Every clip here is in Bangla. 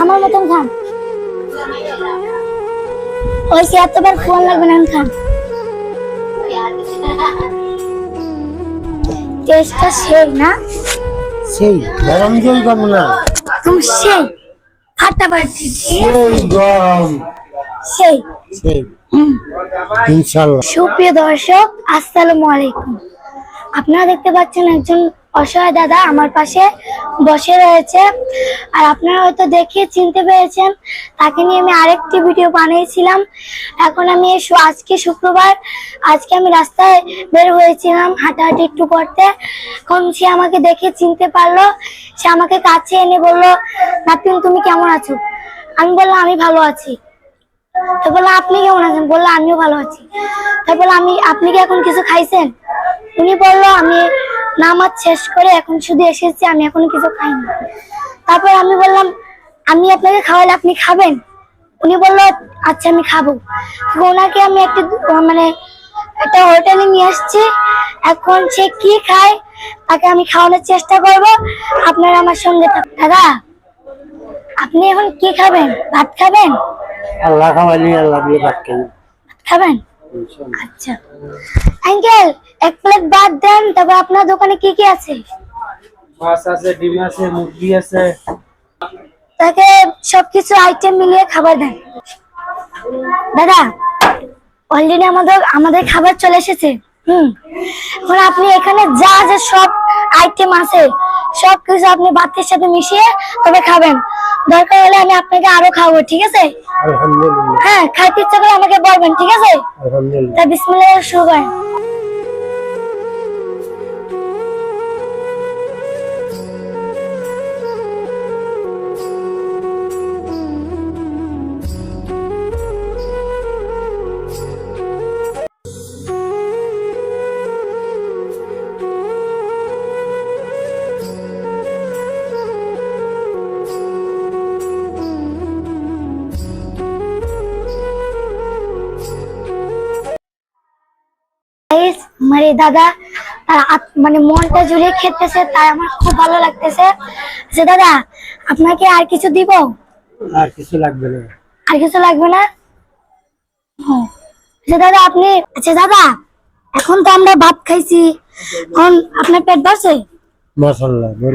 আমার মতন খান। ওই সে এতবার ফোন লাগবে না খান। টেস্টটা সেই না? সেই গরম জল কম না। তুমি সেই। ফাটাফাটি সেই গরম। সেই। সেই। হুম ইনশাল্লাহ। সুপ্রিয় দর্শক আসসালামু আলাইকুম। আপনারা দেখতে পাচ্ছেন একজন অসহায় দাদা আমার পাশে বসে রয়েছে। আর আপনারা হয়তো দেখে চিনতে পেরেছেন, তাকে নিয়ে আমি আরেকটি ভিডিও বানিয়েছিলাম। এখন আমি আজকে শুক্রবার, আজকে আমি রাস্তায় বের হয়েছিলাম হাঁটাহাঁটি একটু করতে। এখন সে আমাকে দেখে চিনতে পারল, সে আমাকে কাছে এনে বলল নাতিন তুমি কেমন আছো? আমি বললাম, আমি ভালো আছি। তো বলল, আপনি কেমন আছেন? বলল, আমিও ভালো আছি। তো বলল, আমি, আপনি কি এখন কিছু খাইছেন? উনি বলল, আমি নামাজ শেষ করে এখন শুধু এসেছি আমি এখনও কিছু খাইনি। তারপর আমি বললাম আমি আপনাকে খাওয়ালে আপনি খাবেন? উনি বলল আচ্ছা আমি খাব। ওনাকে আমি একটা মানে একটা হোটেলে নিয়ে আসছি। এখন সে কি খায় তাকে আমি খাওয়ানোর চেষ্টা করব। আপনারা আমার সঙ্গে দাদা আপনি এখন কি খাবেন? ভাত খাবেন? আল্লাহ খাওয়ালি আল্লাহ দিয়ে ভাত খাই খাবেন? আচ্ছা। আঙ্কেল এক প্লেট ভাত দেন তবে আপনার দোকানে কি কি আছে? মাছ আছে ডিম আছে মুরগি আছে। তাকে সবকিছু আইটেম মিলিয়ে খাবার দেন। দাদা অলরেডি আমাদের আমাদের খাবার চলে এসেছে। হুম। এখন আপনি এখানে যা যা সব আইটেম আছে সব কিছু আপনি ভাতের সাথে মিশিয়ে তবে খাবেন। দরকার হলে আমি আপনাকে আরও খাব ঠিক আছে? হ্যাঁ খাইতে ইচ্ছা করে আমাকে বলবেন ঠিক আছে? তা বিসমিল্লাহ শুরু করেন। Guys, মানে দাদা তার মানে মনটা জুড়ে খেতেছে তাই আমার খুব ভালো লাগতেছে। যে দাদা আপনাকে আর কিছু দিব? আর কিছু লাগবে না। আর কিছু লাগবে না। আচ্ছা দাদা আপনি আচ্ছা দাদা এখন তো আমরা ভাত খাইছি। এখন আপনার পেট ভরছে?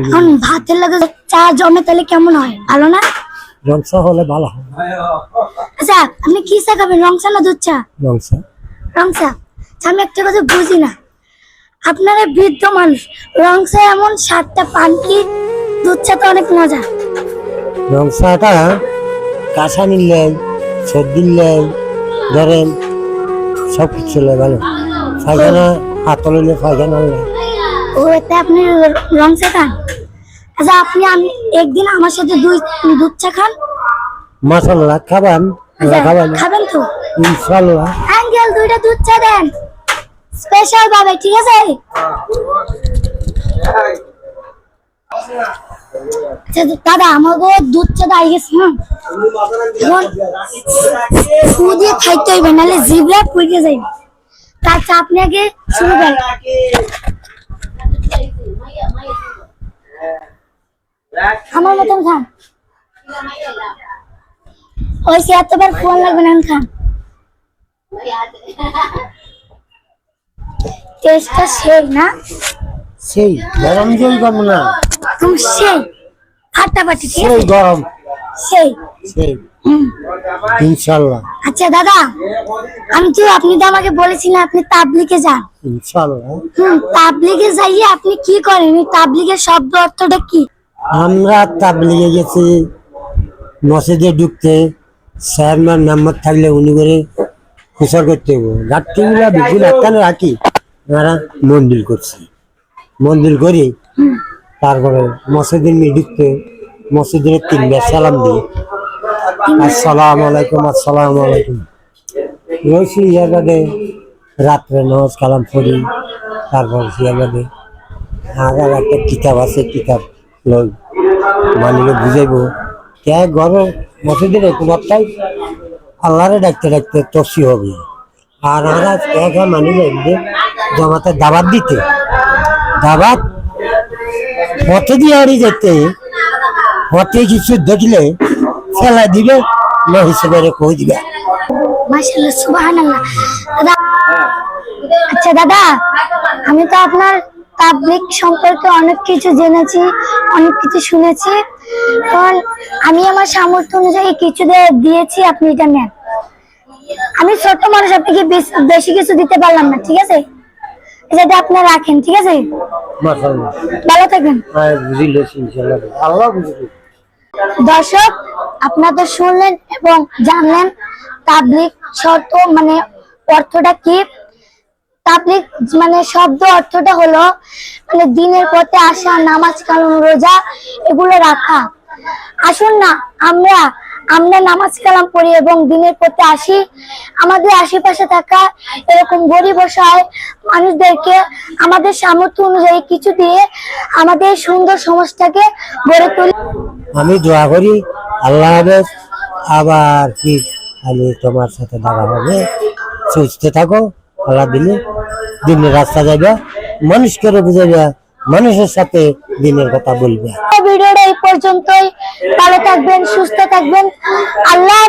এখন ভাতের লাগে চা জমে তাহলে কেমন হয়? ভালো না? রংসা হলে ভালো হয়। আচ্ছা আপনি কি চা খাবেন? রং চা না দুধ চা? রংসা। রং চা আচ্ছা, আমি একটা কথা বুঝি না। আপনারা বৃদ্ধ মানুষ রং চা এমন সাতটা পান কি? দুধ চা তো অনেক মজা। রংসাটা কাঁচা নিলে সর্দি নিলে ধরেন সব কিছু ভালো। পায়খানা হাত নিলে পায়খানা নিলে ও এতে আপনি রং চা খান? আচ্ছা আপনি আমি একদিন আমার সাথে দুই দুধ চা খান? মাসাল্লাহ খাবেন? আচ্ছা, খাবেন? খাবেন তো? ইনশাল্লাহ আঙ্কেল দুইটা দুধ চা দেন। স্পেশাল ভাবে ঠিক আছে? আচ্ছা, দাদা আমাকে দুধ চা দাঁড়িয়ে গেছে হ্যাঁ ফু দিয়ে খাইতে হইবে নাহলে জিভরা পুড়ে যাইবে। তার চা আপনি আগে শুরু করেন। আমার মতন খান। ওই সে এতবার ফোন লাগবে না খান। টেস্টটা সেই না? সেই। গরম জল কম না। তুমি সেই। ফাটাফাটি সেই গরম। সেই। সেই। হুম। ইনশাল্লাহ। আচ্ছা দাদা আমি তো আপনি তো আমাকে বলেছিলেন আপনি তাবলিকে যান। ইনশাল্লাহ। হুম তাবলিগে যাইয়ে আপনি কি করেন? এই তাবলিগের শব্দ অর্থটা কি? আমরা তাবলিগে গেছি মসজিদে ঢুকতে চেয়ারম্যান নাম্বার থাকলে উনি করে খুচর করতে হব গাছটিগুলা বিপুল একখানে রাখি আমরা মন্দির করছি। মন্দির করি, তারপরে মসজিদের ঢুকতে মসজিদের তিনবার সালাম দিই। আসসালাম আলাইকুম আসসালাম আলাইকুম। রয়েছি ইয়ার বাদে রাত্রে নামাজ কালাম পড়ি, তারপর ইয়ার বাদে আগার একটা কিতাব আছে, কিতাব লই মানিলে বুঝাইব। কে ঘরে মসজিদের একমাত্রাই আল্লাহরে ডাকতে ডাকতে তসি হবে। আর আমরা কে মানিলে যে জমাতে দাবাত দিতে। দাবাত পথে দিয়ে আড়ি যেতে হতে কিছু দেখলে ফেলা দিবে না হিসেবে কই দিবে। মাশাআল্লাহ, সুবহানাল্লাহ। দাদা আচ্ছা দাদা, আমি তো আপনার তাবলিক সম্পর্কে অনেক কিছু জেনেছি, অনেক কিছু শুনেছি। কারণ আমি আমার সামর্থ্য অনুযায়ী কিছু দিয়েছি, আপনি এটা নেন। আমি ছোট মানুষ আপনাকে বেশি কিছু দিতে পারলাম না ঠিক আছে? যেটা আপনি রাখেন ঠিক আছে? ভালো থাকবেন হ্যাঁ দর্শক আপনারা তো শুনলেন এবং জানলেন তাবলিক শর্ত মানে অর্থটা কি? তাবলিক মানে শব্দ অর্থটা হলো মানে দিনের পথে আসা নামাজ কালাম রোজা এগুলো রাখা। আসুন না আমরা আমরা নামাজ কালাম পড়ি এবং দিনের পথে আসি। আমাদের আশেপাশে থাকা এরকম গরিব অসহায় মানুষদেরকে আমাদের সামর্থ্য অনুযায়ী কিছু দিয়ে আমাদের সুন্দর সমাজটাকে গড়ে তুলি। আমি দোয়া করি, আল্লাহ আবার কি আমি তোমার সাথে দেখা হবে? সুস্থ থাকো, আল্লাহ দিলে দিনের রাস্তা যাবে মানুষকে বুঝাবে মানুষের সাথে দিনের কথা বলবে। ভিডিওটা এই পর্যন্তই। ভালো থাকবেন সুস্থ থাকবেন। আল্লাহ